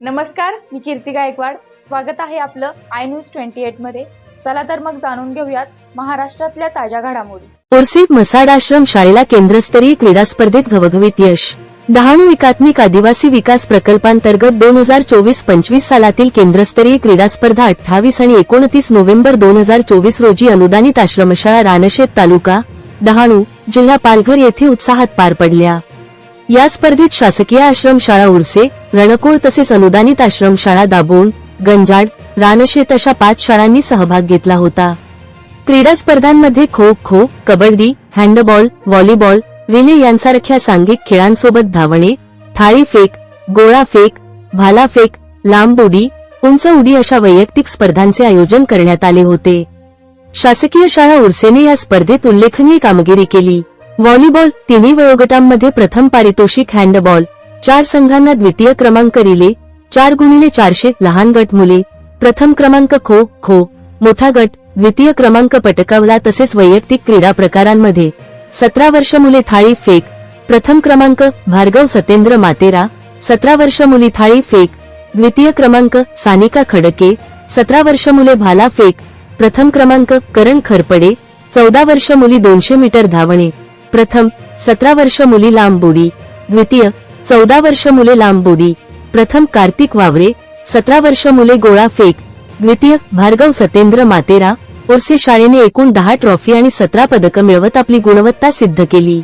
नमस्कार मी कीर्ती गायकवाड. स्वागत आहे आपलं आय न्यूज ट्वेंटी एटमध्ये. चला तर मग जाणून घेऊयात महाराष्ट्रातल्या ताज्या घडामोडी. ओरसे मसाड आश्रम शाळेला केंद्रस्तरीय क्रीडा स्पर्धेत घवघवीत यश. डहाणू एकात्मिक आदिवासी विकास प्रकल्पांतर्गत दोन हजार चोवीस पंचवीस सालातील केंद्रस्तरीय क्रीडा स्पर्धा अठ्ठावीस आणि एकोणतीस नोव्हेंबर दोन हजार चोवीस रोजी अनुदानित आश्रमशाळा रानशेत तालुका डहाणू जिल्हा पालघर येथे उत्साहात पार पडल्या. या स्पर्धेत शासकीय आश्रमशाळा उरसे रणकोळ तसेच अनुदानित आश्रमशाळा दाभोण गंजाड रानशेत अशा पाच शाळांनी सहभाग घेतला होता. क्रीडा स्पर्धांमध्ये kho kho kabaddi handball volleyball relay यांसारख्या सांघिक खेळांसोबत धावणे थाळी फेक गोळा फेक भाला फेक लांब उडी उंच उडी अशा वैयक्तिक स्पर्धांचे आयोजन करण्यात आले होते. शासकीय शाळा उर्सेने या स्पर्धेत उल्लेखनीय कामगिरी केली. व्हॉलीबॉल तिन्ही वयोगटांमध्ये प्रथम पारितोषिक हँडबॉल. चार संघांना द्वितीय क्रमांक रिले चार गुणिले चारशे लहान गट मुले प्रथम क्रमांक खो खो मोठा गट द्वितीय क्रमांक पटकावला तसेच वैयक्तिक क्रीडा प्रकारांमध्ये. सतरा वर्ष मुले थाळी फेक प्रथम क्रमांक भार्गव सतेंद्र मातेरा सतरा वर्ष मुली थाळी फेक द्वितीय क्रमांक सानिका खडके सतरा वर्ष मुले भाला फेक प्रथम क्रमांक करण खरपडे चौदा वर्ष मुली दोनशे मीटर धावणे. प्रथम सतरा वर्ष मुली लांबोडी द्वितीय चौदा वर्ष मुले लांबोडी प्रथम कार्तिक वावरे सतरा वर्ष मुले गोळा फेक द्वितीय भार्गव सतेंद्र मातेरा ओरसे शाळेने एकूण दहा ट्रॉफी आणि सतरा पदकं मिळवत आपली गुणवत्ता सिद्ध केली.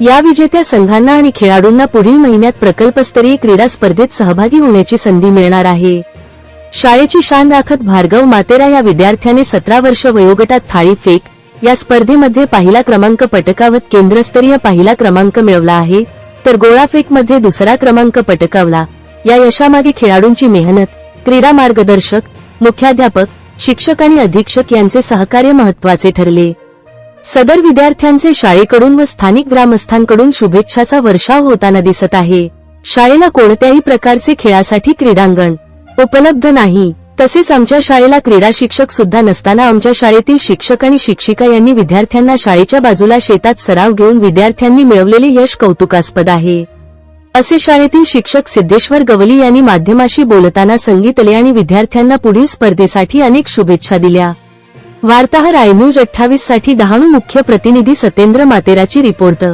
या विजेत्या संघांना आणि खेळाडूंना पुढील महिन्यात प्रकल्पस्तरीय क्रीडा स्पर्धेत सहभागी होण्याची संधी मिळणार आहे. शाळेची शान राखत भार्गव मातेरा या विद्यार्थ्याने सतरा वर्ष वयोगटात थाळी फेक या स्पर्धेमध्ये पहिला क्रमांक पटकावत केंद्रस्तरीय पहिला क्रमांक मिळवला आहे तर गोळाफेकमध्ये दुसरा क्रमांक पटकावला. या यशामागे खेळाडूंची मेहनत क्रीडा मार्गदर्शक मुख्याध्यापक शिक्षक आणि अधीक्षक यांचे सहकार्य महत्त्वाचे ठरले. सदर विद्यार्थ्यांचे शाळेकडून व स्थानिक ग्रामस्थांकडून शुभेच्छाचा वर्षाव होताना दिसत आहे. शाळेला कोणत्याही प्रकारचे खेळासाठी क्रीडांगण उपलब्ध नाही. तसेच आमच्या शाळेला क्रीडा शिक्षक सुद्धा नसताना आमच्या शाळेतील शिक्षक आणि शिक्षिका यांनी विद्यार्थ्यांना शाळेच्या बाजूला शेतात सराव घेऊन विद्यार्थ्यांनी मिळवलेले यश कौतुकास्पद आहे. असे शाळेतील शिक्षक सिद्धेश्वर गवली यांनी माध्यमाशी बोलताना सांगितले आणि विद्यार्थ्यांना पुढील स्पर्धेसाठी अनेक शुभेच्छा दिल्या. वार्ताहर आय न्यूज अठ्ठावीससाठी डहाणू मुख्य प्रतिनिधी सतेंद्र मातेराची रिपोर्ट.